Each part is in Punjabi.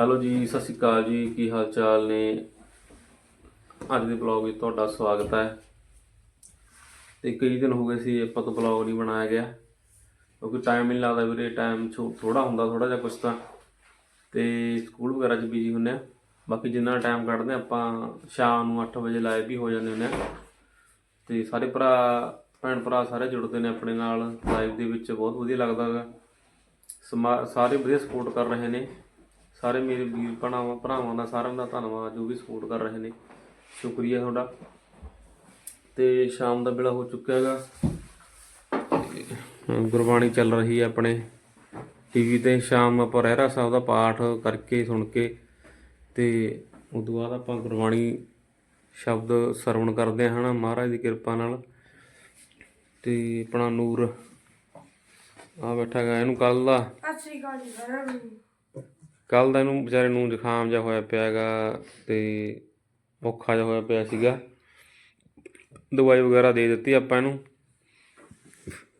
ਹੈਲੋ ਜੀ, ਸਤਿ ਸ਼੍ਰੀ ਅਕਾਲ ਜੀ, ਕੀ ਹਾਲ ਚਾਲ ਨੇ? ਅੱਜ ਦੇ ਬਲੌਗ ਵਿੱਚ ਤੁਹਾਡਾ ਸਵਾਗਤ ਹੈ। ਤੇ ਕਈ ਦਿਨ ਹੋ ਗਏ ਸੀ, ਆਪਾਂ ਤੋਂ ਬਲੌਗ ਨਹੀਂ ਬਣਾਇਆ ਗਿਆ। ਕਿਉਂਕਿ ਟਾਈਮ ਨਹੀਂ ਲੱਗਦਾ ਵੀਰੇ ਟਾਈਮ ਥੋੜਾ ਹੁੰਦਾ ਥੋੜਾ ਜਿਹਾ ਕੁਛ ਤਾਂ। ਤੇ ਸਕੂਲ ਵਗੈਰਾ 'ਚ ਬਿਜ਼ੀ ਹੁੰਨੇ ਆ। ਬਾਕੀ ਜਿੰਨਾ ਟਾਈਮ ਕੱਢਦੇ ਹਾਂ ਆਪਾਂ ਸ਼ਾਮ ਨੂੰ 8 ਵਜੇ ਲਾਈਵ ਵੀ ਹੋ ਜਾਂਦੇ ਹੁੰਨੇ ਆ। ਤੇ ਸਾਰੇ ਭਰਾ ਭੈਣ ਭਰਾ ਸਾਰੇ ਜੁੜਦੇ ਨੇ ਆਪਣੇ ਨਾਲ। ਲਾਈਵ ਦੇ ਵਿੱਚ ਬਹੁਤ ਵਧੀਆ ਲੱਗਦਾ ਹੈਗਾ। ਸਮਾ- ਸਾਰੇ ਵਧੀਆ ਸਪੋਰਟ ਕਰ ਰਹੇ ਨੇ। ਸਾਰੇ ਮੇਰੇ ਵੀਰ ਭਰਾਵਾਂ ਭਰਾਵਾਂ ਦਾ ਸਾਰਿਆਂ ਦਾ ਧੰਨਵਾਦ ਜੋ ਵੀ ਸਪੋਰਟ ਕਰ ਰਹੇ ਨੇ। ਸ਼ੁਕਰੀਆ ਤੁਹਾਡਾ। ਤੇ ਸ਼ਾਮ ਦਾ ਵੇਲਾ ਹੋ ਚੁੱਕਿਆ ਹੈਗਾ। ਗੁਰਬਾਣੀ ਚੱਲ ਰਹੀ ਹੈ ਆਪਣੇ ਟੀਵੀ ਤੇ। ਸ਼ਾਮ ਆਪਾਂ ਰਹਿਰਾ ਸਾਹਿਬ ਦਾ ਪਾਠ ਕਰਕੇ, ਸੁਣ ਕੇ ਤੇ ਉਸ ਤੋਂ ਬਾਅਦ ਆਪਾਂ ਗੁਰਬਾਣੀ ਸ਼ਬਦ ਸਰਵਣ ਕਰਦੇ ਹਾਂ, ਹਨਾ? ਮਹਾਰਾਜ ਦੀ ਕਿਰਪਾ ਨਾਲ। ਤੇ ਆਪਣਾ ਨੂਰ ਆ ਬੈਠਾ ਗਾ ਇਹਨੂੰ ਕੱਲ ਦਾ। ਸਤਿ ਸ਼੍ਰੀ ਅਕਾਲ ਜੀ ਸਾਰਿਆਂ ਨੂੰ। ਕੱਲ ਦਾ ਇਹਨੂੰ ਵਿਚਾਰੇ ਨੂੰ ਜ਼ੁਕਾਮ ਜਿਹਾ ਹੋਇਆ ਪਿਆ ਹੈਗਾ ਤੇ ਔਖਾ ਜਿਹਾ ਹੋਇਆ ਪਿਆ ਸੀਗਾ। ਦਵਾਈ ਵਗੈਰਾ ਦੇ ਦਿੱਤੀ ਆਪਾਂ ਇਹਨੂੰ।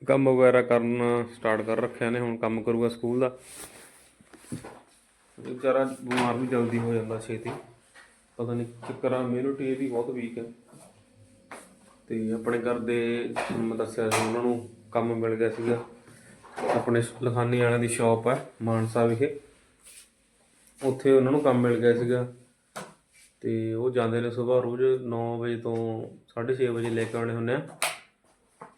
ਕੰਮ ਵਗੈਰਾ ਕਰਨਾ ਸਟਾਰਟ ਕਰ ਰੱਖਿਆ ਨੇ ਹੁਣ ਕੰਮ ਕਰੂਗਾ ਸਕੂਲ ਦਾ। ਵਿਚਾਰਾ ਬਿਮਾਰ ਵੀ ਜਲਦੀ ਹੋ ਜਾਂਦਾ ਛੇਤੀ। ਪਤਾ ਨਹੀਂ ਚੱਕਰ ਆ ਇਮਿਊਨਿਟੀ ਇਹਦੀ ਬਹੁਤ ਵੀਕ ਹੈ। ਤੇ ਆਪਣੇ ਘਰ ਦੇ ਮੈਂ ਦੱਸਿਆ ਸੀ ਉਹਨਾਂ ਨੂੰ, ਕੰਮ ਮਿਲ ਗਿਆ ਸੀਗਾ। ਆਪਣੇ ਲਖਾਨੀ ਵਾਲਿਆਂ ਦੀ ਸ਼ਾਪ ਹੈ, ਮਾਨਸਾ ਵਿਖੇ। ਉੱਥੇ ਉਹਨਾਂ ਨੂੰ ਕੰਮ ਮਿਲ ਗਿਆ ਸੀਗਾ। ਤੇ ਉਹ ਜਾਂਦੇ ਨੇ ਸਵੇਰ ਰੋਜ਼ 9 ਵਜੇ ਤੋਂ 6:30 ਵਜੇ ਲੈ ਕੇ ਆਉਣੇ ਹੁੰਦੇ ਆ।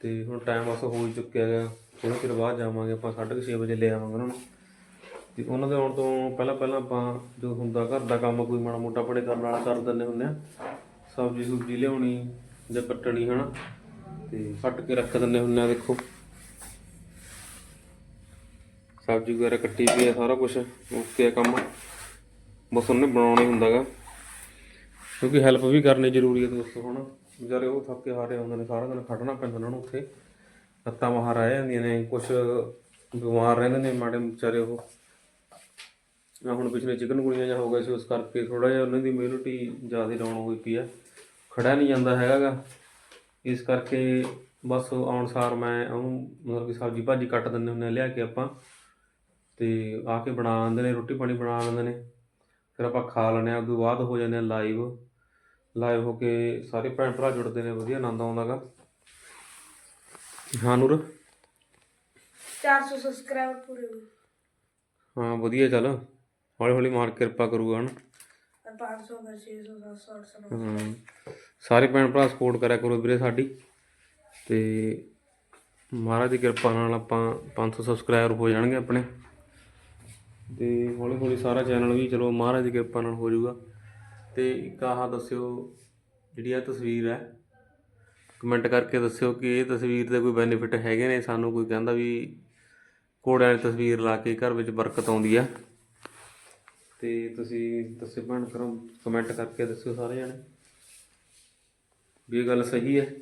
ਤੇ ਹੁਣ ਟਾਈਮ ਬਸ ਹੋ ਹੀ ਚੁੱਕਿਆ ਹੈਗਾ। ਥੋੜੇ ਚਿਰ ਬਾਅਦ ਜਾਵਾਂਗੇ ਆਪਾਂ 6:30 ਵਜੇ ਲੈ ਆਵਾਂਗੇ ਉਹਨਾਂ ਨੂੰ। ਤੇ ਉਹਨਾਂ ਦੇ ਆਉਣ ਤੋਂ ਪਹਿਲਾਂ ਪਹਿਲਾਂ ਆਪਾਂ ਜੋ ਹੁੰਦਾ ਘਰ ਦਾ ਕੰਮ ਕੋਈ ਮਾੜਾ ਮੋਟਾ ਆਪਣੇ ਕਰਨ ਵਾਲਾ ਕਰ ਦਿੰਦੇ ਹੁੰਦੇ ਆ। ਸਬਜ਼ੀ ਸੁਬਜ਼ੀ ਲਿਆਉਣੀ ਜਾਂ ਕੱਟਣੀ ਹਨਾ। ਤੇ ਕੱਟ ਕੇ ਰੱਖ ਦਿੰਦੇ ਹੁੰਦੇ ਆ ਦੇਖੋ। ਸਬਜ਼ੀ ਵਗੈਰਾ ਕੱਟੀ ਪਈ ਆ, ਸਾਰਾ ਕੁਝ ਓਕੇ ਆ ਕੰਮ। ਬਸ ਉਹਨੇ ਬਣਾਉਣਾ ਹੀ ਹੁੰਦਾਗਾ। ਕਿਉਂਕਿ ਹੈਲਪ ਵੀ ਕਰਨੀ ਜ਼ਰੂਰੀ ਹੈ ਦੋਸਤੋ, ਹੁਣ। ਵਿਚਾਰੇ ਉਹ ਥੱਕੇ ਹਾਰੇ ਹੁੰਦੇ ਨੇ, ਸਾਰਾ ਦਿਨ ਖੜਨਾ ਪੈਂਦਾ ਉਹਨਾਂ ਨੂੰ ਉੱਥੇ। ਲੱਤਾਂ ਬਾਹਰ ਆ ਜਾਂਦੀਆਂ ਨੇ ਕੁਝ ਬਿਮਾਰ ਰਹਿੰਦੇ ਨੇ ਮਾੜੇ ਵਿਚਾਰੇ ਉਹ। ਆ ਹੁਣ ਪਿਛਲੇ ਚਿਕਨ ਗੁਣੀਆਂ ਜਾਂ ਹੋ ਗਏ ਸੀ, ਉਸ ਕਰਕੇ ਥੋੜਾ ਜਿਹਾ ਉਹਨਾਂ ਦੀ ਇਮਿਊਨਿਟੀ ਜ਼ਿਆਦਾ ਡਾਊਨ ਹੋਈ ਪਈ ਆ। ਖੜਾ ਨਹੀਂ ਜਾਂਦਾ ਹੈਗਾਗਾ। ਇਸ ਕਰਕੇ ਬਸ ਆਉਣ ਸਾਰ ਮੈਂ ਉਹਨੂੰ ਮਤਲਬ ਕਿ ਸਬਜ਼ੀ ਭਾਜੀ ਕੱਟ ਦਿੰਦੇ ਹੁੰਦੇ ਆ, ਲਿਆ ਕੇ ਆਪਾਂ। ਤੇ ਆ ਕੇ ਬਣਾ ਲੈਂਦੇ ਨੇ ਰੋਟੀ ਪਾਣੀ ਬਣਾ ਲੈਂਦੇ ਨੇ। ਫਿਰ ਆਪਾਂ ਖਾ ਲੈਂਦੇ ਆ ਉਦੋਂ ਬਾਅਦ ਹੋ ਜਾਂਦੇ ਆ ਲਾਈਵ ਲਾਈਵ ਹੋ ਕੇ ਸਾਰੇ ਭੈਣ ਭਰਾ ਜੁੜਦੇ ਨੇ ਵਧੀਆ ਆਨੰਦ ਆਉਂਦਾਗਾ ਹਾਂ ਨੂਰ? 400 ਸਬਸਕ੍ਰਾਈਬਰ ਪੂਰੇ ਹੋਏ। ਹਾਂ ਵਧੀਆ ਚੱਲ। ਹੌਲੀ ਹੌਲੀ ਮਾਰ ਕਿਰਪਾ ਕਰੂਗਾ ਹਣ ਔਰ 500 ਫਿਰ 600 700 800 ਹਾਂ। ਸਾਰੇ ਭੈਣ ਭਰਾ ਸਪੋਰਟ ਕਰਿਆ ਕਰੋ ਵੀਰੇ ਸਾਡੀ। ਤੇ ਮਹਾਰਾਜ ਦੀ ਕਿਰਪਾ ਨਾਲ ਆਪਾਂ 500 ਸਬਸਕ੍ਰਾਈਬਰ ਹੋ ਜਾਣਗੇ ਆਪਣੇ। ਤੇ ਹੌਲੀ ਹੌਲੀ ਸਾਰਾ ਚੈਨਲ ਵੀ ਚਲੋ ਮਹਾਰਾਜ ਦੀ ਕਿਰਪਾ ਨਾਲ ਹੋ ਜਾਊਗਾ। ਤੇ ਇੱਕ ਆਹ ਦੱਸਿਓ, ਜਿਹੜੀ ਇਹ ਤਸਵੀਰ ਹੈ ਕਮੈਂਟ ਕਰਕੇ ਦੱਸਿਓ ਕਿ ਇਹ ਤਸਵੀਰ ਦੇ ਕੋਈ ਬੈਨੀਫਿਟ ਹੈਗੇ ਨੇ? ਸਾਨੂੰ ਕੋਈ ਕਹਿੰਦਾ ਵੀ ਘੋੜਿਆਂ ਦੀ ਤਸਵੀਰ ਲਾ ਕੇ ਘਰ ਵਿੱਚ ਬਰਕਤ ਆਉਂਦੀ ਆ। ਤੇ ਤੁਸੀਂ ਦੱਸਿਓ ਭੈਣ ਕਰੋ ਕਮੈਂਟ ਕਰਕੇ ਦੱਸਿਓ ਸਾਰੇ ਜਣੇ ਵੀ ਇਹ ਗੱਲ ਸਹੀ ਹੈ।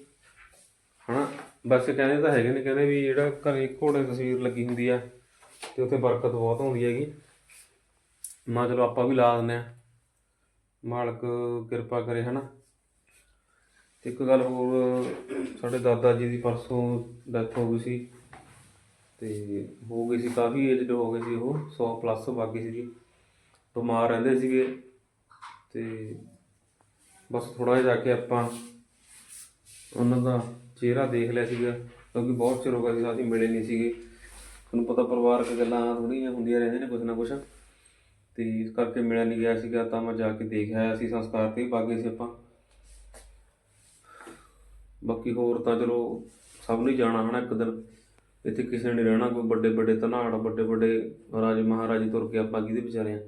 ਹਨਾ? ਬਸ ਕਹਿੰਦੇ ਤਾਂ ਹੈਗੇ ਨੇ, ਕਹਿੰਦੇ ਵੀ ਜਿਹੜਾ ਘਰੇ ਘੋੜੇ ਦੀ ਤਸਵੀਰ ਲੱਗੀ ਹੁੰਦੀ ਆ ਤੇ ਉੱਥੇ ਬਰਕਤ ਬਹੁਤ ਹੁੰਦੀ ਹੈਗੀ। ਮਾ ਚਲੋ ਆਪਾਂ ਵੀ ਲਾ ਦਿੰਦੇ ਆ ਮਾਲਕ ਕਿਰਪਾ ਕਰੇ ਹਨਾ। ਤੇ ਇੱਕ ਗੱਲ ਹੋਰ, ਸਾਡੇ ਦਾਦਾ ਜੀ ਦੀ ਪਰਸੋਂ ਡੈਥ ਹੋ ਗਈ ਸੀ। ਤੇ ਹੋ ਗਈ ਸੀ, ਕਾਫੀ ਏਜਡ ਹੋ ਗਏ ਸੀ ਉਹ 100 ਪਲੱਸ ਬਾਕੀ ਸੀ ਜੀ। ਬਿਮਾਰ ਰਹਿੰਦੇ ਸੀਗੇ। ਤੇ ਬਸ ਥੋੜਾ ਜਿਹਾ ਜਾ ਕੇ ਆਪਾਂ ਉਹਨਾਂ ਦਾ ਚਿਹਰਾ ਦੇਖ ਲਿਆ ਸੀਗਾ। ਕਿਉਂਕਿ ਬਹੁਤ ਚਿਰ ਹੋ ਗਿਆ ਸੀ ਅਸੀਂ ਮਿਲੇ ਨਹੀਂ ਸੀਗੇ। ਤੁਹਾਨੂੰ ਪਤਾ ਪਰਿਵਾਰਕ ਗੱਲਾਂ ਥੋੜ੍ਹੀਆਂ ਹੁੰਦੀਆਂ ਰਹਿੰਦੀਆਂ ਨੇ ਕੁਛ ਨਾ ਕੁਛ। ਤੇ ਇਸ ਕਰਕੇ ਮਿਲਿਆ ਨਹੀਂ ਗਿਆ ਸੀਗਾ, ਤਾਂ ਮੈਂ ਜਾ ਕੇ ਦੇਖ ਆਇਆ ਸੀ ਸੰਸਕਾਰ ਤੇ ਵੀ ਬਾਗੇ ਸੀ ਆਪਾਂ। ਬਾਕੀ ਹੋਰ ਤਾਂ ਚਲੋ ਸਭ ਨੂੰ ਜਾਣਾ ਹਨਾ ਇੱਕ ਦਿਨ। ਇੱਥੇ ਕਿਸੇ ਨੇ ਰਹਿਣਾ, ਕੋਈ ਵੱਡੇ ਵੱਡੇ ਧਨਾੜ, ਵੱਡੇ ਵੱਡੇ ਰਾਜੇ ਮਹਾਰਾਜੇ ਤੁਰ ਕੇ ਆਪਾਂ ਕਿਹਦੇ ਵਿਚਾਰੇ ਆ?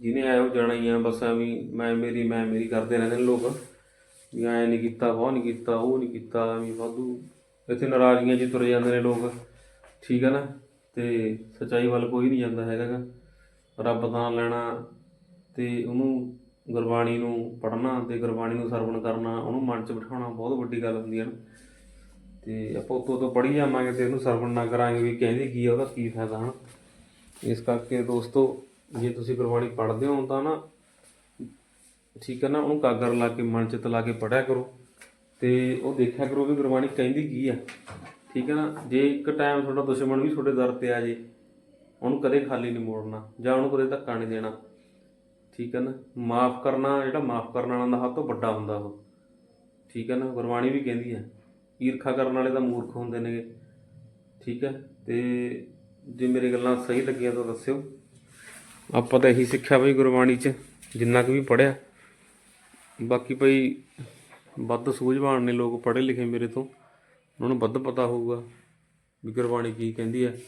ਜਿਹਨੇ ਆਇਆ ਉਹ ਜਾਣਾ ਹੀ ਆ, ਬਸ ਐਵੇਂ ਮੈਂ ਮੇਰੀ ਮੈਂ ਮੇਰੀ ਕਰਦੇ ਰਹਿੰਦੇ ਨੇ ਲੋਕ। ਵੀ ਐਂ ਨਹੀਂ ਕੀਤਾ, ਉਹ ਨਹੀਂ ਕੀਤਾ, ਉਹ ਨਹੀਂ ਕੀਤਾ, ਐਵੇਂ ਵਾਧੂ ਇੱਥੇ ਨਾਰਾਜ਼ਗੀਆਂ 'ਚ ਤੁਰ ਜਾਂਦੇ ਨੇ ਲੋਕ। ਠੀਕ ਹੈ ਨਾ? ਤੇ ਸੱਚਾਈ ਵੱਲ ਕੋਈ ਨਹੀਂ ਜਾਂਦਾ ਹੈਗਾ ਗਾ। ਰੱਬ ਦਾ ਨਾਮ ਲੈਣਾ ਤੇ ਉਹਨੂੰ ਗੁਰਬਾਣੀ ਨੂੰ ਪੜ੍ਹਨਾ ਤੇ ਗੁਰਬਾਣੀ ਨੂੰ ਸਰਵਣ ਕਰਨਾ, ਉਹਨੂੰ ਮਨ 'ਚ ਬਿਠਾਉਣਾ ਬਹੁਤ ਵੱਡੀ ਗੱਲ ਹੁੰਦੀ ਹੈ ਨਾ। ਤੇ ਆਪਾਂ ਉਤੋਂ ਤੋਂ ਪੜ੍ਹੀ ਜਾਵਾਂਗੇ ਤੇ ਉਹਨੂੰ ਸਰਵਣ ਨਾ ਕਰਾਂਗੇ ਵੀ ਕਹਿੰਦੇ ਕੀ ਆ, ਉਹਦਾ ਕੀ ਫਾਇਦਾ ਹਨ? ਇਸ ਕਰਕੇ ਦੋਸਤੋ, ਜੇ ਤੁਸੀਂ ਗੁਰਬਾਣੀ ਪੜ੍ਹਦੇ ਹੋ ਤਾਂ ਨਾ, ਠੀਕ ਹੈ ਨਾ, ਉਹਨੂੰ ਕਾਗਰ ਲਾ ਕੇ, ਮਨ 'ਚ ਲਾ ਕੇ ਪੜ੍ਹਿਆ ਕਰੋ। ਤੇ ਉਹ ਦੇਖਿਆ ਕਰੋ ਵੀ ਗੁਰਬਾਣੀ ਕਹਿੰਦੀ ਕੀ ਆ। ਠੀਕ ਹੈ ਨਾ? ਜੇ ਇੱਕ ਟਾਈਮ ਤੁਹਾਡਾ ਦੁਸ਼ਮਣ ਵੀ ਤੁਹਾਡੇ ਦਰ ਤੇ ਆ ਜੇ, ਉਹਨੂੰ ਕਦੇ ਖਾਲੀ ਨਹੀਂ ਮੋੜਨਾ ਜਾਂ ਉਹਨੂੰ ਕਦੇ ਧੱਕਾ ਨਹੀਂ ਦੇਣਾ। ਠੀਕ ਹੈ ਨਾ? ਮਾਫ ਕਰਨਾ, ਜਿਹੜਾ ਮਾਫ ਕਰਨ ਵਾਲਾ ਦਾ ਸਭ ਤੋਂ ਵੱਡਾ ਹੁੰਦਾ ਉਹ। ਠੀਕ ਹੈ ਨਾ? ਗੁਰਬਾਣੀ ਵੀ ਕਹਿੰਦੀ ਹੈ ਈਰਖਾ ਕਰਨ ਵਾਲੇ ਤਾਂ ਮੂਰਖ ਹੁੰਦੇ ਨੇਗੇ। ਠੀਕ ਹੈ ਤੇ ਜੇ ਮੇਰੀ ਗੱਲਾਂ ਸਹੀ ਲੱਗੀਆਂ ਤਾਂ ਦੱਸਿਓ। ਆਪਾਂ ਤਾਂ ਇਹੀ ਸਿੱਖਿਆ ਬਈ ਗੁਰਬਾਣੀ 'ਚ, ਜਿੰਨਾ ਕੁ ਵੀ ਪੜਿਆ ਬਾਕੀ ਭਈ ਵੱਧ ਸੂਝਵਾਨ ਨੇ ਲੋਕ ਪੜ੍ਹੇ ਲਿਖੇ ਮੇਰੇ ਤੋਂ। ਉਹਨਾਂ ਨੂੰ ਵੱਧ ਪਤਾ ਹੋਊਗਾ ਵੀ ਗੁਰਬਾਣੀ ਕੀ ਕਹਿੰਦੀ ਹੈ।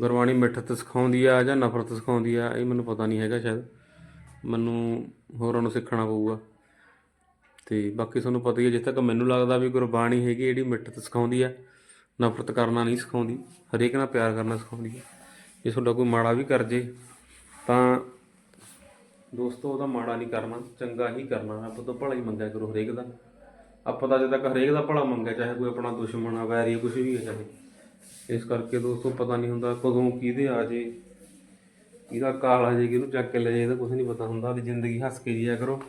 ਗੁਰਬਾਣੀ ਮਿੱਠਤ ਸਿਖਾਉਂਦੀ ਆ ਜਾਂ ਨਫ਼ਰਤ ਸਿਖਾਉਂਦੀ ਆ, ਇਹ ਮੈਨੂੰ ਪਤਾ ਨਹੀਂ ਹੈਗਾ ਸ਼ਾਇਦ। ਮੈਨੂੰ ਹੋਰਾਂ ਨੂੰ ਸਿੱਖਣਾ ਪਊਗਾ। ਤੇ ਬਾਕੀ ਤੁਹਾਨੂੰ ਪਤਾ ਹੀ ਹੈ, ਜਿੱਥੇ ਤੱਕ ਮੈਨੂੰ ਲੱਗਦਾ ਵੀ ਗੁਰਬਾਣੀ ਹੈਗੀ ਜਿਹੜੀ ਮਿੱਠਤ ਸਿਖਾਉਂਦੀ ਆ, ਨਫ਼ਰਤ ਕਰਨਾ ਨਹੀਂ ਸਿਖਾਉਂਦੀ, ਹਰੇਕ ਨਾਲ ਪਿਆਰ ਕਰਨਾ ਸਿਖਾਉਂਦੀ ਹੈ ਜੇ ਤੁਹਾਡਾ ਕੋਈ ਮਾੜਾ ਵੀ ਕਰ ਜੇ, ਤਾਂ ਦੋਸਤੋ, ਉਹਦਾ ਮਾੜਾ ਨਹੀਂ ਕਰਨਾ, ਚੰਗਾ ਹੀ ਕਰਨਾ। ਰੱਬ ਤੋਂ ਭਲਾ ਹੀ ਮੰਗਿਆ ਕਰੋ ਹਰੇਕ ਦਾ। ਆਪਾਂ ਤਾਂ ਅਜੇ ਤੱਕ ਹਰੇਕ ਦਾ ਭਲਾ ਮੰਗਿਆ, ਚਾਹੇ ਕੋਈ ਆਪਣਾ ਦੁਸ਼ਮਣ ਆ, ਵੈਰੀ ਆ ਕੁਝ ਵੀ ਹੈ ਚਾਹੇ। ਇਸ ਕਰਕੇ ਦੋਸਤੋ ਪਤਾ ਨਹੀਂ ਹੁੰਦਾ ਕਦੋਂ ਕਿਹਦੇ ਆ ਜੇ, ਕਿਹਦਾ ਕਾਲ ਆ ਜੇ, ਕਿਹਨੂੰ ਚੱਕ ਕੇ ਲੈ ਜੇ ਇਹਦਾ ਕੁਝ ਨਹੀਂ ਪਤਾ ਹੁੰਦਾ। ਵੀ ਜ਼ਿੰਦਗੀ ਹੱਸ ਕੇ ਜੀਆ ਕਰੋ,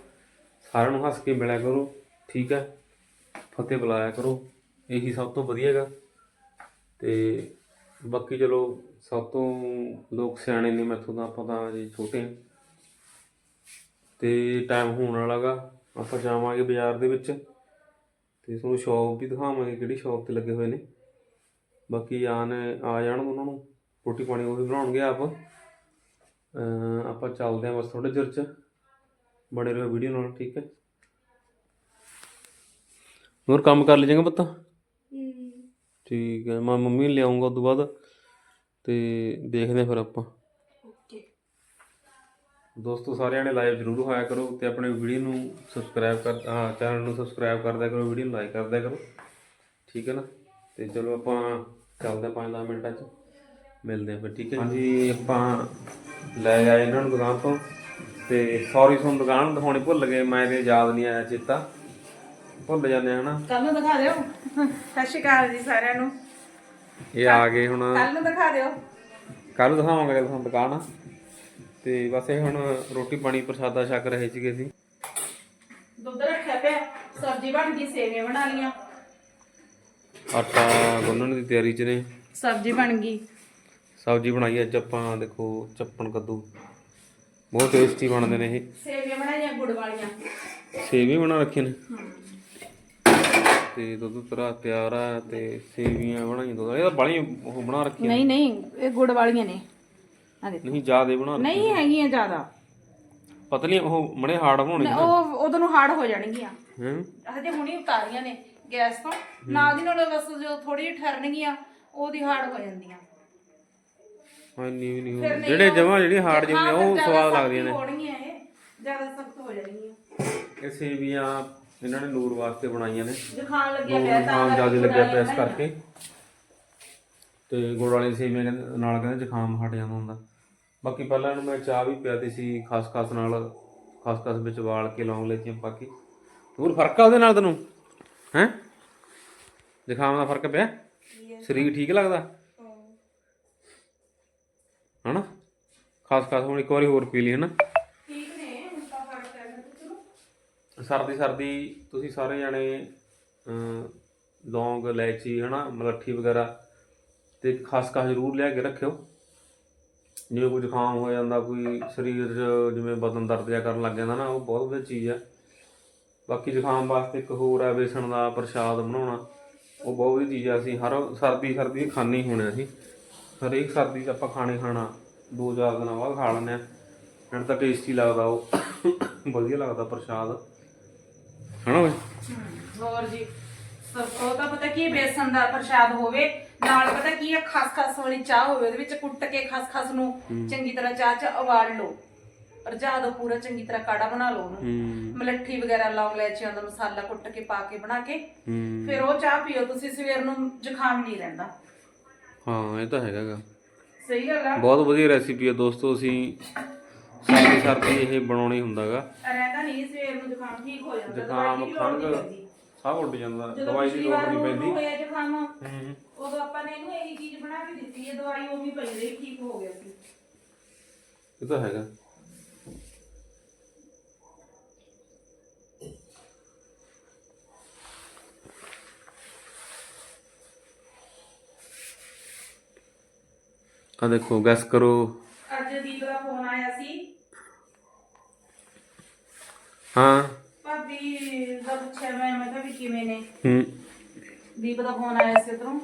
ਸਾਰਿਆਂ ਨੂੰ ਹੱਸ ਕੇ ਮਿਲਿਆ ਕਰੋ, ਠੀਕ ਹੈ? ਫਤਿਹ ਬੁਲਾਇਆ ਕਰੋ, ਇਹੀ ਸਭ ਤੋਂ ਵਧੀਆ ਹੈਗਾ। ਤੇ ਬਾਕੀ ਚਲੋ, ਸਭ ਤੋਂ ਲੋਕ ਸਿਆਣੇ ਨੇ ਮੈਥੋਂ ਤਾਂ ਆਪਾਂ ਤਾਂ ਜੀ ਛੋਟੇ ਹਾਂ। ਤੇ ਟਾਈਮ ਹੋਣ ਵਾਲਾਗਾ ਆਪਾਂ ਜਾਵਾਂਗੇ ਬਾਜ਼ਾਰ ਦੇ ਵਿੱਚ। ਤੇ ਤੁਹਾਨੂੰ ਸ਼ੌਪ ਵੀ ਦਿਖਾਵਾਂਗੇ ਕਿਹੜੀ ਸ਼ੌਪ ਤੇ ਲੱਗੇ ਹੋਏ ਨੇ। ਬਾਕੀ ਆਨ ਆ ਜਾਣ ਉਹਨਾਂ ਨੂੰ ਰੋਟੀ ਪਾਣੀ ਉਹ ਵੀ ਬਣਾਉਣਗੇ ਆਪ। ਆਪਾਂ ਚੱਲਦੇ ਹਾਂ ਬਸ ਥੋੜੇ ਚਿਰ ਚ ਬਣੇ ਰਹੋ ਵੀਡੀਓ ਨਾਲ ਠੀਕ ਹੈ। ਹੋਰ ਕੰਮ ਕਰ ਲਈ ਜਾਂਗਾ ਪਤਾ? ਠੀਕ ਹੈ ਮੈਂ ਮੰਮੀ ਨੂੰ ਲਿਆਉਂਗਾ ਉਸ ਤੋਂ ਬਾਅਦ ਤੇ ਦੇਖਦੇ ਫਿਰ ਆਪਾਂ। ਦੋਸਤੋ ਸਾਰਿਆਂ ਨੇ ਲਾਈਵ ਜ਼ਰੂਰ ਹੋਇਆ ਕਰੋ ਤੇ ਆਪਣੇ ਵੀਡੀਓ ਨੂੰ ਸਬਸਕ੍ਰਾਈਬ ਕਰ ਹਾਂ ਚੈਨਲ ਨੂੰ ਸਬਸਕ੍ਰਾਈਬ ਕਰ ਦਿਆ ਕਰੋ ਵੀਡੀਓ ਨੂੰ ਲਾਈਕ ਕਰ ਦਿਆ ਕਰੋ। ਠੀਕ ਹੈ ਨਾ? ਤੇ ਚਲੋ ਆਪਾਂ ਚੱਲਦੇ ਹਾਂ 5-10 ਮਿੰਟਾਂ 'ਚ। ਮਿਲਦੇ ਹਾਂ ਫਿਰ ਠੀਕ ਹੈ ਹਾਂਜੀ। ਆਪਾਂ ਲੈ ਆਏ ਇਹਨਾਂ ਨੂੰ ਦੁਕਾਨ ਤੋਂ। ਤੇ ਸੌਰੀ ਤੁਹਾਨੂੰ ਦੁਕਾਨ ਦਿਖਾਉਣੀ ਭੁੱਲ ਗਏ ਮੈਂ ਤੇ ਯਾਦ ਨਹੀਂ ਆਇਆ ਚੇਤਾ। ਭੁੱਲ ਜਾਂਦੇ ਆ ਹਨਾ? ਕੱਲ ਨੂੰ ਦਿਖਾ ਦਿਓ। ਸਤਿ ਸ਼੍ਰੀ ਅਕਾਲ ਜੀ ਸਾਰਿਆਂ ਨੂੰ। ਇਹ ਆ ਗਏ ਹੁਣ। ਕੱਲ ਨੂੰ ਦਿਖਾ ਦਿਓ। ਕੱਲ ਦਿਖਾਵਾਂਗੇ ਤੁਹਾਨੂੰ ਦੁਕਾਨ ਤੇ ਬਸ ਇਹ ਹੁਣ ਰੋਟੀ ਪਾਣੀ ਪ੍ਰਸ਼ਾਦਾ ਛਕ ਰਹੇ ਸੀਗੇ ਅਸੀਂ। ਦੁੱਧ ਰੱਖਿਆ ਪਿਆ ਸਬਜ਼ੀ ਬਣ ਗਈ ਸੇਵੀਆਂ ਬਣਾ ਲੀਆਂ ਆਟਾ ਗੁੰਨਣ ਦੀ ਤਿਆਰੀ 'ਚ ਨੇ। ਸਬਜ਼ੀ ਬਣ ਗਈ। ਸਬਜ਼ੀ ਬਣਾਈ ਅੱਜ ਆਪਾਂ ਦੇਖੋ ਚੱਪਣ ਕੱਦੂ। ਬਹੁਤ ਟੇਸਟੀ ਬਣਦੇ ਨੇ ਇਹ। ਸੇਵੀਆਂ ਬਣਾਈਆਂ ਗੁੜ ਵਾਲੀਆਂ। ਸੇਵੀ ਬਣਾ ਰੱਖੇ ਨੇ। ਤੇ ਦੁੱਧ ਤਰਾ ਤਿਆਰ ਆ ਤੇ ਸੇਵੀਆਂ ਬਣਾਈਆਂ ਦੁੱਧ ਇਹ ਤਾਂ ਉਹ ਬਣਾ ਰੱਖੀਆਂ ਨਹੀਂ ਨਹੀਂ ਇਹ ਗੁੜ ਵਾਲੀਆਂ ਨੇ। ਆ ਦੇਖ। ਨਹੀਂ ਜਿਆਦੇ ਬਣਾ ਰੱਖੀਆਂ ਨਹੀਂ ਹੈਗੀਆਂ ਜ਼ਿਆਦਾ। ਪਤਲੀ ਉਹ ਮੜੇ ਹਾਰਡ ਬਣਾਉਣੀ ਉਹ ਉਦੋਂ ਨੂੰ ਹਾਰਡ ਹੋ ਜਾਣਗੀਆਂ। ਹੈ? ਹਜੇ ਹੁਣੀ ਉਤਾਰੀਆਂ ਨੇ ਗੈਸ ਤੋਂ। ਨਾਲ ਦੀ ਨਾਲ ਬਸ ਜੋ ਥੋੜੀ ਜਿਹੀ ਠਰਨਗੀਆਂ ਉਹਦੀ ਹਾਰਡ ਹੋ ਜਾਂਦੀਆਂ। ਹਾਂ ਨਹੀਂ ਨਹੀਂ ਹੁੰਦੀ। ਜਿਹੜੇ ਜਮਾਂ ਜਿਹੜੀ ਹਾਰਡ ਜਿਹੀਆਂ ਉਹ ਸਵਾਦ ਲੱਗਦੀਆਂ ਨੇ। ਹੋਣਗੀਆਂ ਇਹ। ਜ਼ਿਆਦਾ ਸਖਤ ਹੋ ਜਾਣਗੀਆਂ। ਇਹ ਸੇਵੀਆਂ ਇਹਨਾਂ ਨੇ ਨੂਰ ਵਾਸਤੇ ਬਣਾਈਆਂ ਨੇ। ਜ਼ੁਕਾਮ ਲੱਗਿਆ ਪਿਆ ਤਾਂ ਜ਼ੁਕਾਮ ਜ਼ਿਆਦਾ ਲੱਗਿਆ ਪਿਆ ਇਸ ਕਰਕੇ। ਤੇ ਗੁੜ ਵਾਲੀ ਸੇਵੀਆਂ ਕਹਿੰਦੇ ਨਾਲ ਕਹਿੰਦੇ ਜ਼ੁਕਾਮ ਹਟ ਜਾਂਦਾ ਹੁੰਦਾ। ਬਾਕੀ ਪਹਿਲਾਂ ਇਹਨੂੰ ਮੈਂ ਚਾਹ ਵੀ ਪਿਆਦੀ ਸੀ ਖਸਖਸ ਨਾਲ ਖਸਖਸ ਵਿੱਚ ਵਾਲ ਕੇ ਲੌਂਗ ਲੈਚੀਆਂ ਪਾ ਕੇ। ਹੋਰ ਫ਼ਰਕ ਆ ਉਹਦੇ ਨਾਲ ਤੈਨੂੰ? ਹੈ? ਜ਼ੁਕਾਮ ਦਾ ਫ਼ਰਕ ਪਿਆ? ਸਰੀਰ ਠੀਕ ਲੱਗਦਾ? ਹਨਾ? ਖਸਖਸ ਹੁਣ ਇੱਕ ਵਾਰੀ ਹੋਰ ਪੀ ਲਈ ਹਨਾ? ਠੀਕ ਨੇ ਹੁਣ ਤਾਂ ਫ਼ਰਕ ਹੈ ਚਲੋ ਸਰਦੀ ਸਰਦੀ ਤੁਸੀਂ ਸਾਰੇ ਜਾਣੇ ਲੌਂਗ ਇਲਾਇਚੀ ਹਨਾ ਮਲੱਠੀ ਵਗੈਰਾ ਤੇ ਖਸਖਸ ਜ਼ਰੂਰ ਲਿਆ ਕੇ ਰੱਖਿਓ। ਜਿਵੇਂ ਕੋਈ ਜ਼ੁਕਾਮ ਹੋ ਜਾਂਦਾ, ਕੋਈ ਸਰੀਰ 'ਚ ਜਿਵੇਂ ਬਦਨ ਦਰਦ ਜਿਹਾ ਕਰਨ ਲੱਗ ਜਾਂਦਾ ਨਾ, ਉਹ ਬਹੁਤ ਵਧੀਆ ਚੀਜ਼ ਆ। ਬਾਕੀ ਜ਼ੁਕਾਮ ਵਾਸਤੇ ਇੱਕ ਹੋਰ ਆ ਬੇਸਣ ਦਾ ਪ੍ਰਸ਼ਾਦ ਬਣਾਉਣਾ। ਉਹ ਬਹੁਤ ਵਧੀਆ ਚੀਜ਼ ਆ, ਅਸੀਂ ਹਰ ਸਰਦੀ ਸਰਦੀ ਖਾਣੇ ਹੀ ਹੋਣੇ ਅਸੀਂ। ਹਰੇਕ ਸਰਦੀ 'ਚ ਆਪਾਂ ਖਾਣੇ ਖਾਣਾ, ਦੋ ਚਾਰ ਦਿਨਾਂ ਬਾਅਦ ਖਾ ਲੈਂਦੇ ਆ ਮੈਨੂੰ ਤਾਂ ਟੇਸਟੀ ਲੱਗਦਾ ਉਹ। ਵਧੀਆ ਲੱਗਦਾ ਪ੍ਰਸ਼ਾਦ। ਹਨਾ ਓਏ ਹੋਰ ਜੀ? ਸਭ ਉਹ ਤਾਂ ਪਤਾ ਕੀ ਬੇਸਣ ਦਾ ਪ੍ਰਸ਼ਾਦ ਹੋਵੇ ਨਾਲ ਪਤਾ ਕੀ ਹੈ ਖਸਖਸ ਵਾਲੀ ਚਾਹ ਹੋਵੇ ਉਹਦੇ ਵਿੱਚ ਕੁੱਟ ਕੇ ਖਸਖਸ ਨੂੰ ਚੰਗੀ ਤਰ੍ਹਾਂ ਚਾਹ ਚ ਉਬਾਲ ਲਓ। ਰਜਾ ਦੋ ਪੂਰਾ ਚੰਗੀ ਤਰ੍ਹਾਂ ਕਾੜਾ ਬਣਾ ਲਓ ਉਹਨੂੰ। ਮਲੱਠੀ ਵਗੈਰਾ ਲੌਂਗ ਲੈਚੀਆਂ ਦਾ ਮਸਾਲਾ ਕੁੱਟ ਕੇ ਪਾ ਕੇ ਬਣਾ ਕੇ ਫਿਰ ਉਹ ਚਾਹ ਪੀਓ ਤੁਸੀਂ ਸਵੇਰ ਨੂੰ ਜ਼ੁਕਾਮ ਨਹੀਂ ਰਹਿੰਦਾ। ਹਾਂ ਇਹ ਤਾਂ ਹੈਗਾ ਗਾ। ਸਹੀ ਗੱਲ ਆ। ਬਹੁਤ ਵਧੀਆ ਰੈਸਿਪੀ ਹੈ ਦੋਸਤੋ ਅਸੀਂ ਸਰਦੀ ਸਰਦੀ ਇਹ ਬਣਾਉਣੀ ਹੁੰਦਾਗਾ ਰਹਿੰਦਾ ਨਹੀਂ ਸਵੇਰ ਨੂੰ ਜ਼ੁਕਾਮ ਠੀਕ ਹੋ ਜਾਂਦਾ ਜ਼ੁਕਾਮ ਦਵਾਈ ਸਭ ਉੱਡ ਜਾਂਦਾ ਜਦੋਂ ਦਵਾਈ ਦੀ ਪਿਛਲੀ ਲੋੜ ਵਾਰ ਨਹੀਂ ਉਹਨੂੰ ਪੈਂਦੀ। ਹੋਇਆ ਜ਼ੁਕਾਮ ਹੂੰ। ਉਦੋਂ ਆਪਾਂ ਨੇ ਇਹਨੂੰ ਇਹੀ ਚੀਜ਼ ਬਣਾ ਕੇ ਦਿੱਤੀ ਹੈ ਦਵਾਈ ਉਹ ਵੀ ਪਈ ਰਹੀ ਠੀਕ ਹੋ ਗਿਆ ਸੀ। ਇਹ ਤਾਂ ਹੈਗਾ। ਆ ਦੇਖੋ ਗੈਸ ਕਰੋ। ਅੱਜ ਦੀਪ ਦਾ ਫੋਨ ਆਇਆ ਸੀ। ਹਾਂ ਭਾਬੀ ਦਾ ਪੁੱਛਿਆ ਮੈਂ ਮੈਂ ਕਿਹਾ ਵੀ ਕਿਵੇਂ ਨੇ ਹੂੰ ਦਾ ਫੋਨ ਆਇਆ ਸੀ ਉਧਰੋਂ।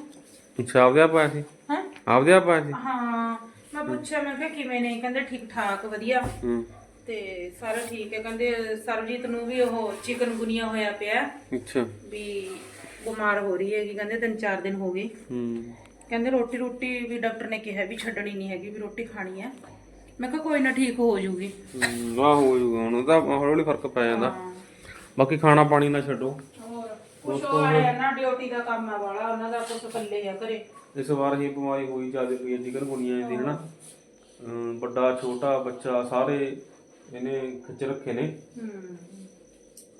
ਅੱਛਾ ਆਪਦੇ ਆਪ ਆਇਆ ਸੀ? ਹੈ? ਆਪਦੇ ਆਪ ਆਇਆ ਸੀ? ਹਾਂ ਮੈਂ ਪੁੱਛਿਆ ਮੈਂ ਕਿਹਾ ਕਿਵੇਂ ਨੇ? ਕਹਿੰਦੇ ਠੀਕ ਠਾਕ ਵਧੀਆ। ਹੂੰ। ਤੇ ਸਾਰਾ ਠੀਕ ਹੈ। ਕਹਿੰਦੇ ਸਰਬਜੀਤ ਨੂੰ ਵੀ ਉਹ ਚਿਕਨ ਗੁਨੀਆ ਹੋਇਆ ਪਿਆ। ਅੱਛਾ। ਵੀ ਬਿਮਾਰ ਹੋ ਰਹੀ ਹੈਗੀ ਕਹਿੰਦੇ ਤਿੰਨ ਚਾਰ ਦਿਨ ਹੋ ਗਏ। ਹੂੰ। ਕਹਿੰਦੇ ਰੋਟੀ ਰੋਟੀ ਵੀ ਡਾਕਟਰ ਨੇ ਕਿਹਾ ਵੀ ਛੱਡਣੀ ਨਹੀਂ ਹੈਗੀ ਵੀ ਰੋਟੀ ਖਾਣੀ ਹੈ। ਮੈਂ ਕਿਹਾ ਕੋਈ ਨਾ ਠੀਕ ਹੋ ਜਾਊਗੀ। ਹੂੰ, ਆਹ ਹੋ ਜੂਗਾ ਹੁਣ ਉਹਦਾ ਹੌਲੀ ਹੌਲੀ ਫ਼ਰਕ ਪੈ ਜਾਂਦਾ। ਬਾਕੀ ਖਾਣਾ ਪਾਣੀ ਨਾ ਛੱਡੋ। ਕੁਛ ਉਹ ਆਇਆ ਨਾ ਡਿਊਟੀ ਦਾ ਕੰਮ ਆ ਵਾਲਾ ਉਹਨਾਂ ਦਾ ਕੁਛ ਇਕੱਲੇ ਆ ਘਰੇ। ਇਸ ਵਾਰ ਹੀ ਬਿਮਾਰੀ ਹੋਈ ਜਾਂਦੀ ਪਈ ਹੈ ਚਿਕਨ ਗੁਨੀਆਂ ਦੀ ਹਨਾ? ਅਮ ਵੱਡਾ ਛੋਟਾ ਬੱਚਾ ਸਾਰੇ ਇਹਨੇ ਖਿੱਚ ਰੱਖੇ ਨੇ। ਹੂੰ।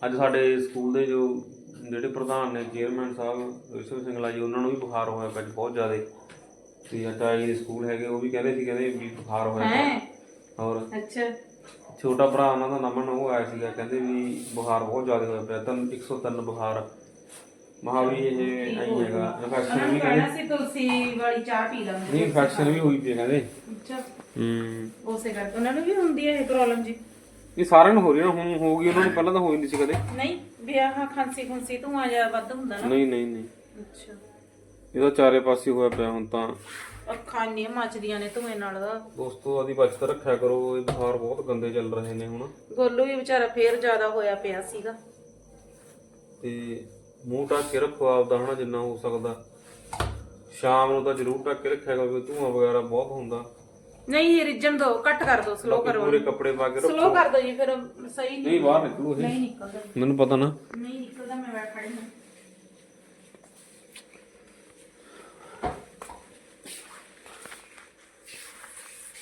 ਅੱਜ ਸਾਡੇ ਸਕੂਲ ਦੇ ਜੋ ਜਿਹੜੇ ਪ੍ਰਧਾਨ ਨੇ ਚੇਅਰਮੈਨ ਸਾਹਿਬ ਰਿਸ਼ਵ ਸਿੰਘਲਾ ਜੀ ਉਹਨਾਂ ਨੂੰ ਵੀ ਬੁਖਾਰ ਹੋਇਆ ਪਿਆ ਬਹੁਤ ਜ਼ਿਆਦਾ। ਤੇ ਅੱਜ ਆਈ ਸਕੂਲ ਹੈਗੇ ਉਹ ਵੀ ਕਹਿੰਦੇ ਸੀ ਕਹਿੰਦੇ ਵੀ ਬੁਖਾਰ ਹੋਇਆ ਪਿਆ। ਹੈ? ਔਰ ਅੱਛਾ। ਛੋਟਾ ਭਰਾ ਉਹਨਾਂ ਦਾ ਨਮਨ ਉਹ ਆਇਆ ਸੀਗਾ ਕਹਿੰਦੇ ਵੀ ਬੁਖਾਰ ਬਹੁਤ ਜ਼ਿਆਦਾ ਹੋਇਆ ਪਿਆ ਤਾਂ 103 ਬੁਖਾਰ। ਮਹਾ ਵੀ ਇਹ ਆਈ ਹੈਗਾ ਇਨਫੈਕਸ਼ਨ ਵੀ ਕਹਿੰਦੇ। ਸੀ ਤੁਲਸੀ ਵਾਲੀ ਚਾਹ ਪੀ ਲਵਾਂਗੇ ਨਹੀਂ ਇਨਫੈਕਸ਼ਨ ਵੀ ਹੋਈ ਪਈ ਹੈ ਕਹਿੰਦੇ। ਅੱਛਾ। ਹੂੰ। ਉਸੇ ਕਰਕੇ ਉਹਨਾਂ ਨੂੰ ਵੀ ਹੁੰਦੀ ਹੈ ਇਹ ਪ੍ਰੋਬਲਮ ਜੀ। ਇਹ ਸਾਰਿਆਂ ਨੂੰ ਹੋ ਰਹੀ ਹੈ ਹੁਣ ਹੋ ਗਈ ਉਹਨਾਂ ਨੂੰ ਪਹਿਲਾਂ ਤਾਂ ਹੋਈ ਨਹੀਂ ਸੀ ਕਦੇ। ਨਹੀਂ ਵੀ ਆਹ ਖਾਂਸੀ ਖੁੰਸੀ ਤੂੰ ਆ ਜਾ ਵੱਧ ਹੁੰਦਾ ਨਾ। ਨਹੀਂ ਨਹੀਂ ਨਹੀਂ। ਅੱਛਾ। ਇਹਦਾ ਚਾਰੇ ਪਾਸੇ ਹੋਇਆ ਪਿਆ ਹੁਣ ਤਾਂ। ਅੱਖਾਂ ਇੰਨੀਆਂ ਮੱਚਦੀਆਂ ਨੇ ਧੂਏ ਨਾਲ ਦਾ ਦੋਸਤੋ ਆਦੀ ਬਚਤ ਰੱਖਿਆ ਕਰੋ ਇਹ ਬੁਖਾਰ ਬਹੁਤ ਗੰਦੇ ਚੱਲ ਰਹੇ ਨੇ ਹੁਣ। ਗੋਲੂ ਵੀ ਵਿਚਾਰਾ ਫੇਰ ਜ਼ਿਆਦਾ ਹੋਇਆ ਪਿਆ ਸੀਗਾ। ਤੇ ਮੂੰਹ ਢੱਕ ਕੇ ਰੱਖੋ ਆਪਦਾ ਹਨਾ ਜਿੰਨਾ ਹੋ ਸਕਦਾ। ਸ਼ਾਮ ਨੂੰ ਤਾਂ ਜ਼ਰੂਰ ਢੱਕ ਕੇ ਰੱਖਿਆ ਕਰੋ ਧੂਆਂ ਵਗੈਰਾ ਬਹੁਤ ਹੁੰਦਾ। ਨਹੀਂ ਰਿਜਣ ਦੋ ਕੱਟ ਕਰ ਦੋ ਸਲੋ ਕਰੋ ਪੂਰੇ ਕੱਪੜੇ ਪਾ ਕੇ ਰੱਖੋ। ਸਲੋ ਕਰ ਦੋ ਜੀ ਫਿਰ ਸਹੀ ਨਹੀਂ ਨਹੀਂ ਬਾਹਰ ਨਿਕਲੂ ਇਹ। ਨਹੀਂ ਨਿਕਲਦਾ। ਮੈਨੂੰ ਪਤਾ ਨਾ। ਨਹੀਂ ਨਿਕਲਦਾ ਮੈਂ ਬੈਠ ਖੜੀ ਹਾਂ।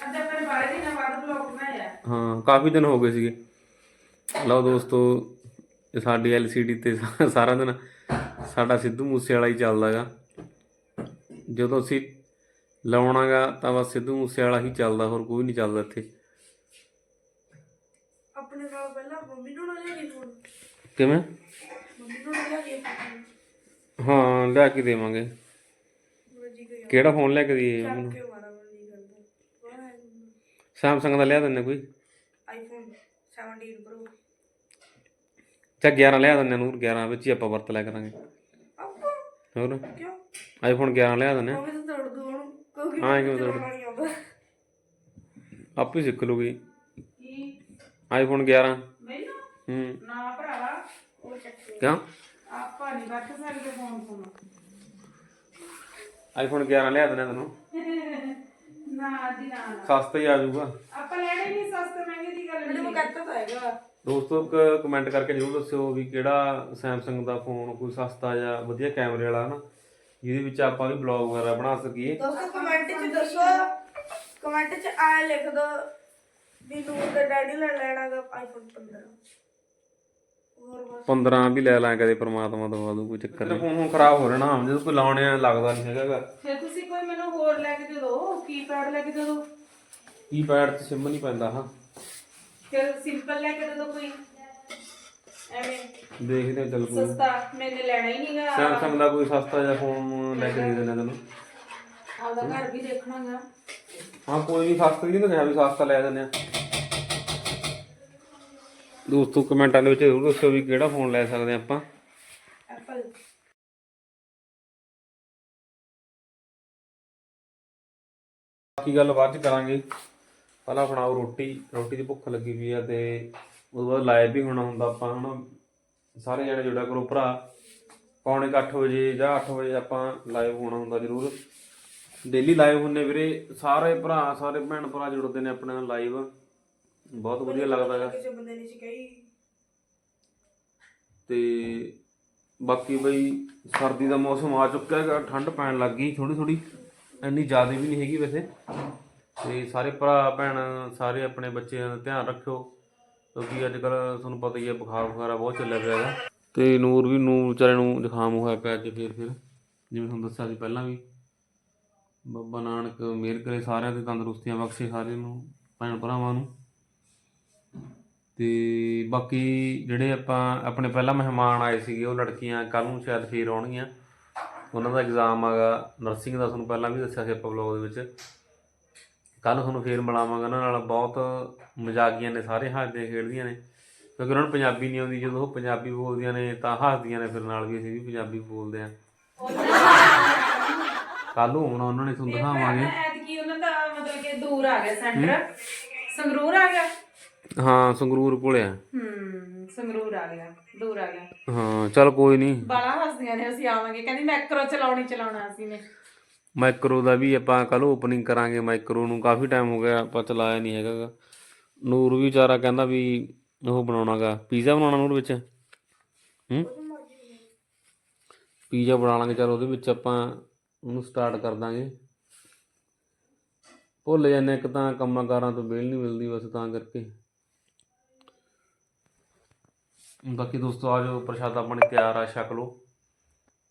ਅੱਜ ਆਪਾਂ ਨੇ ਬਾਰੇ ਦਿਨਾਂ ਬਾਅਦ ਬਲੌਗ ਬਣਾਇਆ। ਹਾਂ ਕਾਫੀ ਦਿਨ ਹੋ ਗਏ ਸੀਗੇ। ਲਓ ਦੋਸਤੋ ਇਹ ਸਾਡੀ ਐਲਸੀਡੀ ਤੇ ਸਾਰਾ ਦਿਨ ਸਾਡਾ ਸਿੱਧੂ ਮੂਸੇ ਵਾਲਾ ਹੀ ਚੱਲਦਾਗਾ। ਜਦੋਂ ਅਸੀਂ ਲਾਉਣਾਗਾ ਤਾਂ ਬਸ ਸਿੱਧੂ ਮੂਸੇ ਵਾਲਾ ਹੀ ਚੱਲਦਾ ਹੋਰ ਕੋਈ ਨਹੀਂ ਚੱਲਦਾ ਇੱਥੇ। ਆਪਣੇ ਨਾਲ ਪਹਿਲਾਂ ਮੰਮੀ ਨੂੰ ਨਾ ਲਿਆਈ ਫੋਨ। ਕਿਵੇਂ? ਮੰਮੀ ਨੂੰ ਹਾਂ ਲਿਆ ਕੇ ਦੇਵਾਂਗੇ। ਕਿਹੜਾ ਫੋਨ ਲੈ ਕੇ ਦਈਏ ਉਹਨੂੰ ਸੈਮਸੰਗ ਦਾ ਲਿਆ ਦਿੰਦੇ ਕੋਈ? ਆਈਫੋਨ 17 ਪ੍ਰੋ ਚਾ 11 ਲਿਆ ਦਿੰਦੇ ਨੂਰ 11 ਵਿੱਚ ਹੀ ਆਪਾਂ ਵਰਤ ਲਿਆ ਕਰਾਂਗੇ। ਹੋਰ? ਕਿਉਂ? ਆਈਫੋਨ 11 ਲਿਆ ਦਿੰਦੇ ਮੰਮੀ ਤਾਂ ਤੋੜ ਦੂ ਉਹਨੂੰ ਕਿਉਂਕਿ ਹਾਂ, ਕਿਉਂ ਤੋੜ ਦੂੰ? ਚਲਾਉਣਾ ਨਹੀਂ ਆਉਂਦਾ। ਆਪੇ ਸਿੱਖ ਲੂਗੀ। ਕੀ? ਆਈਫੋਨ 11 ਮੈਨੂੰ? ਹੂੰ। ਨਾ ਭਰਾਵਾ ਉਹ ਚੱਕ। ਕਿਉਂ? ਆਪਾਂ ਨਹੀਂ ਰੱਖ ਸਕਦੇ ਫੋਨ ਫੋਨ ਆਈਫੋਨ 11 ਲਿਆ ਦਿੰਦੇ ਤੈਨੂੰ। ਨਾ ਜੀ ਨਾ ਸਸਤਾ ਹੀ ਆ ਜਾਊਗਾ। ਆਪਾਂ ਲੈਣੇ ਨਹੀਂ ਸਸਤੇ ਮਹਿੰਗੇ ਦੀ ਗੱਲ ਮੈਨੂੰ ਨਹੀਂ। ਕੱਟ ਤਾਂ ਹੈਗਾ। ਦੋਸਤੋ ਕਮੈਂਟ ਕਰਕੇ ਜਰੂਰ ਦੱਸਿਓ ਵੀ ਕਿਹੜਾ ਸੈਮਸੰਗ ਦਾ ਫੋਨ ਕੋਈ ਸਸਤਾ ਜਾਂ ਵਧੀਆ ਕੈਮਰੇ ਵਾਲਾ ਹਨਾ? ਜਿਹਦੇ ਵਿੱਚ ਆਪਾਂ ਵੀ ਬਲੌਗ ਵਗੈਰਾ ਬਣਾ ਸਕੀਏ। ਦੋਸਤੋ ਕਮੈਂਟ 'ਚ ਦੱਸੋ। ਕਮੈਂਟ 'ਚ ਆ ਲਿਖ ਦੋ ਵੀ ਨੂਰ ਦਾ ਡੈਡੀ ਲੈ ਲੈਣਾਗਾ ਆਈਫੋਨ 15 ਹੋਰ ਬਸ। 15 ਵੀ ਲੈ ਲਾਂ ਕਦੇ ਪ੍ਰਮਾਤਮਾ ਦਵਾ ਦੂ ਕੋਈ ਚੱਕਰ ਨਹੀਂ। ਫੋਨ ਹੁਣ ਖਰਾਬ ਹੋ ਰਹਿਣਾ ਜਦੋਂ ਕੋਈ ਲਾਉਣੇ ਆ ਲੱਗਦਾ ਨਹੀਂ ਹੈਗਾ। ਫਿਰ ਤੁਸੀਂ ਕੋਈ ਮੈਨੂੰ ਹੋਰ ਲੈ ਕੇ ਦੇ ਦਿਓ ਕੀਪੈਡ ਲੈ ਕੇ ਦੇ ਦਿਓ ਕੀਪੈਡ ਤੇ ਸਿਮ ਨਹੀਂ ਪੈਂਦਾ ਹਾਂ। ਫਿਰ ਸਿੰਪਲ ਲੈ ਕੇ ਦੇ ਦਿਓ ਕੋਈ? ਐਵੇਂ ਦੇਖਦੇ ਆ ਚੱਲ ਕੋਈ। ਸਸਤਾ ਮੈਨੇ ਲੈਣਾ ਹੀ ਨਹੀਂਗਾ ਸੈਮਸੰਗ ਦਾ ਕੋਈ ਸਸਤਾ ਜਿਹਾ ਫੋਨ ਲੈ ਕੇ ਦੇ ਦੇਣਾ ਤੈਨੂੰ। ਆਪਦਾ ਘਰ ਵੀ ਦੇਖਣਾਗਾ। ਹਾਂ ਕੋਈ ਨਹੀਂ ਸਸਤਾ ਨਹੀਂ ਤਾਂ ਕਿਹਾ ਵੀ ਸਸਤਾ ਲੈ ਦਿੰਦੇ ਆ। ਦੋਸਤੋ ਕਮੈਂਟਾਂ ਦੇ ਵਿੱਚ ਜ਼ਰੂਰ ਦੱਸਿਓ ਵੀ ਕਿਹੜਾ ਫੋਨ ਲੈ ਸਕਦੇ ਆ ਆਪਾਂ। ਐਪਲ ਬਾਕੀ ਗੱਲ ਬਾਅਦ ਚ ਕਰਾਂਗੇ। ਪਹਿਲਾਂ ਬਣਾਓ ਰੋਟੀ ਰੋਟੀ ਦੀ ਭੁੱਖ ਲੱਗੀ ਵੀ ਆ ਤੇ ਉਸ ਤੋਂ ਬਾਅਦ ਲਾਈਵ ਵੀ ਹੋਣਾ ਹੁੰਦਾ ਆਪਾਂ ਹਨਾ, ਸਾਰੇ ਜਣੇ ਜੁੜਿਆ ਕਰੋ ਭਰਾ। ਪੌਣੇ ਕੁ ਅੱਠ ਵਜੇ ਜਾਂ 8 ਵਜੇ ਆਪਾਂ ਲਾਈਵ ਹੋਣਾ ਹੁੰਦਾ ਜ਼ਰੂਰ। ਡੇਲੀ ਲਾਈਵ ਹੁੰਨੇ ਵੀਰੇ, ਸਾਰੇ ਭਰਾ, ਸਾਰੇ ਭੈਣ ਭਰਾ ਜੁੜਦੇ ਨੇ ਆਪਣੇ ਨਾਲ ਲਾਈਵ। ਬਹੁਤ ਵਧੀਆ ਲੱਗਦਾ ਗਾ ਕਿਸੇ ਬੰਦੇ ਨੇ ਸਿਖਾਈ ਤੇ ਬਾਕੀ ਬਈ ਸਰਦੀ ਦਾ ਮੌਸਮ ਆ ਚੁੱਕਾ ਹੈਗਾ, ਠੰਡ ਪੈਣ ਲੱਗ ਗਈ ਥੋੜੀ ਥੋੜੀ ਇੰਨੀ ਜ਼ਿਆਦਾ ਵੀ ਨਹੀਂ ਹੈਗੀ ਵੈਸੇ। ਤੇ ਸਾਰੇ ਭਰਾ, ਭੈਣ, ਸਾਰੇ ਆਪਣੇ ਬੱਚਿਆਂ ਦਾ ਧਿਆਨ ਰੱਖਿਓ, ਕਿਉਂਕਿ ਅੱਜ ਕੱਲ ਤੁਹਾਨੂੰ ਪਤਾ ਹੀ ਹੈ, ਬੁਖਾਰ ਬੁਖਾਰਾ ਬਹੁਤ ਚੱਲਿਆ ਪਿਆ ਹੈਗਾ। ਤੇ ਨੂਰ ਵੀ ਨੂੰ ਵਿਚਾਰੇ ਨੂੰ ਜ਼ੁਕਾਮ ਹੋਇਆ ਪਿਆ ਅੱਜ ਫੇਰ, ਫਿਰ, ਜਿਵੇਂ ਤੁਹਾਨੂੰ ਦੱਸਿਆ ਸੀ ਪਹਿਲਾਂ ਵੀ। ਬਾਬਾ ਨਾਨਕ ਮਿਹਰ ਕਰੇ ਸਾਰਿਆਂ ਤੇ ਤੰਦਰੁਸਤੀਆਂ ਬਖਸ਼ੇ ਸਾਰਿਆਂ ਨੂੰ, ਭੈਣ ਭਰਾਵਾਂ ਨੂੰ। ਤੇ ਬਾਕੀ ਜਿਹੜੇ ਆਪਾਂ, ਆਪਣੇ ਪਹਿਲਾਂ ਮਹਿਮਾਨ ਆਏ ਸੀਗੇ, ਉਹ ਲੜਕੀਆਂ ਕੱਲ ਨੂੰ ਸ਼ਾਇਦ ਫੇਰ ਆਉਣਗੀਆਂ। ਉਹਨਾਂ ਦਾ ਐਗਜ਼ਾਮ ਆਗਾ ਨਰਸਿੰਗ ਦਾ ਤੁਹਾਨੂੰ ਪਹਿਲਾਂ ਵੀ ਦੱਸਿਆ ਸੀ ਆਪਾਂ ਬਲੌਗ ਦੇ ਵਿੱਚ। ਕੱਲ ਤੁਹਾਨੂੰ ਫੇਰ ਮਿਲਾਵਾਂਗਾ। ਉਹਨਾਂ ਨਾਲ ਬਹੁਤ ਮਜ਼ਾਕੀਆਂ ਨੇ ਸਾਰੇ ਹੱਸਦੇ ਖੇਡਦੀਆਂ ਨੇ। ਕਿਉਂਕਿ ਉਹਨਾਂ ਨੂੰ ਪੰਜਾਬੀ ਨਹੀਂ ਆਉਂਦੀ ਜਦੋਂ ਉਹ ਪੰਜਾਬੀ ਬੋਲਦੀਆਂ ਨੇ ਤਾਂ ਹੱਸਦੀਆਂ ਨੇ। ਫਿਰ ਨਾਲ ਵੀ ਅਸੀਂ ਵੀ ਪੰਜਾਬੀ ਬੋਲਦੇ ਆ ਕੱਲ ਨੂੰ ਹੁਣ ਉਹਨਾਂ ਨੇ ਤੁਹਾਨੂੰ ਦਿਖਾਵਾਂਗੇ। ਐਤਕੀ ਉਹਨਾਂ ਦਾ ਮਤਲਬ ਕਿ ਦੂਰ ਆ ਗਿਆ ਸੈਂਟਰ। ਸੰਗਰੂਰ ਆ ਗਿਆ? ਹਾਂ ਸੰਗਰੂਰ ਕੋਲੇ ਆ। ਹੂੰ ਸੰਗਰੂਰ ਆ ਗਿਆ ਦੂਰ ਆ ਗਿਆ। ਹਾਂ ਚਲ ਕੋਈ ਨਹੀਂ। ਬਾਲਾ ਹੱਸਦੀਆਂ ਨੇ ਅਸੀਂ ਆਵਾਂਗੇ। ਕਹਿੰਦੀ ਮੈਕਰੋ ਚਲਾਉਣੀ ਚਲਾਉਣਾ ਅਸੀਂ ਨੇ। ਮਾਈਕਰੋ ਦਾ ਵੀ ਆਪਾਂ ਕੱਲ ਓਪਨਿੰਗ ਕਰਾਂਗੇ ਮਾਈਕਰੋ ਨੂੰ, ਕਾਫੀ ਟਾਈਮ ਹੋ ਗਿਆ ਆਪਾਂ ਚਲਾਇਆ ਨਹੀਂ ਹੈਗਾ ਗਾ। ਨੂਰ ਵੀ ਵਿਚਾਰਾ ਕਹਿੰਦਾ ਵੀ ਉਹ ਬਣਾਉਣਾਗਾ ਪੀਜ਼ਾ ਬਣਾਉਣਾ ਨੂਰ ਵਿੱਚ? ਹੂੰ? ਪੀਜ਼ਾ ਬਣਾ ਲਾਂਗੇ, ਚਲ ਉਹਦੇ ਵਿੱਚ ਆਪਾਂ ਉਹਨੂੰ ਸਟਾਰਟ ਕਰ ਦਾਂਗੇ। ਭੁੱਲ ਜਾਂਦੇ ਇੱਕ ਤਾਂ ਕੰਮਾਂ ਕਾਰਾਂ ਤੋਂ ਵਿਹਲ ਨਹੀਂ ਮਿਲਦੀ ਬਸ ਤਾਂ ਕਰਕੇ। ਬਾਕੀ ਦੋਸਤੋ ਆ ਜਾਓ, ਪ੍ਰਸ਼ਾਦਾ ਪਾਣੀ ਤਿਆਰ ਆ, ਛਕ ਲਓ।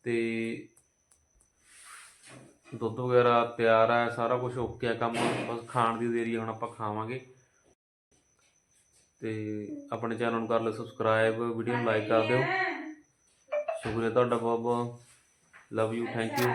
ਤੇ ਦੁੱਧ ਵਗੈਰਾ ਤਿਆਰ ਹੈ ਸਾਰਾ ਕੁਝ ਓਕੇ ਆ ਕੰਮ ਬਸ ਖਾਣ ਦੀ ਦੇਰੀ ਹੁਣ ਆਪਾਂ ਖਾਵਾਂਗੇ। ਤੇ ਆਪਣੇ ਚੈਨਲ ਨੂੰ ਕਰ ਲਓ ਸਬਸਕ੍ਰਾਈਬ ਵੀਡੀਓ ਨੂੰ ਲਾਈਕ ਕਰ ਦਿਓ। ਸ਼ੁਕਰੀਆ ਤੁਹਾਡਾ ਬਹੁਤ ਬਹੁਤ ਲਵ ਯੂ ਥੈਂਕ ਯੂ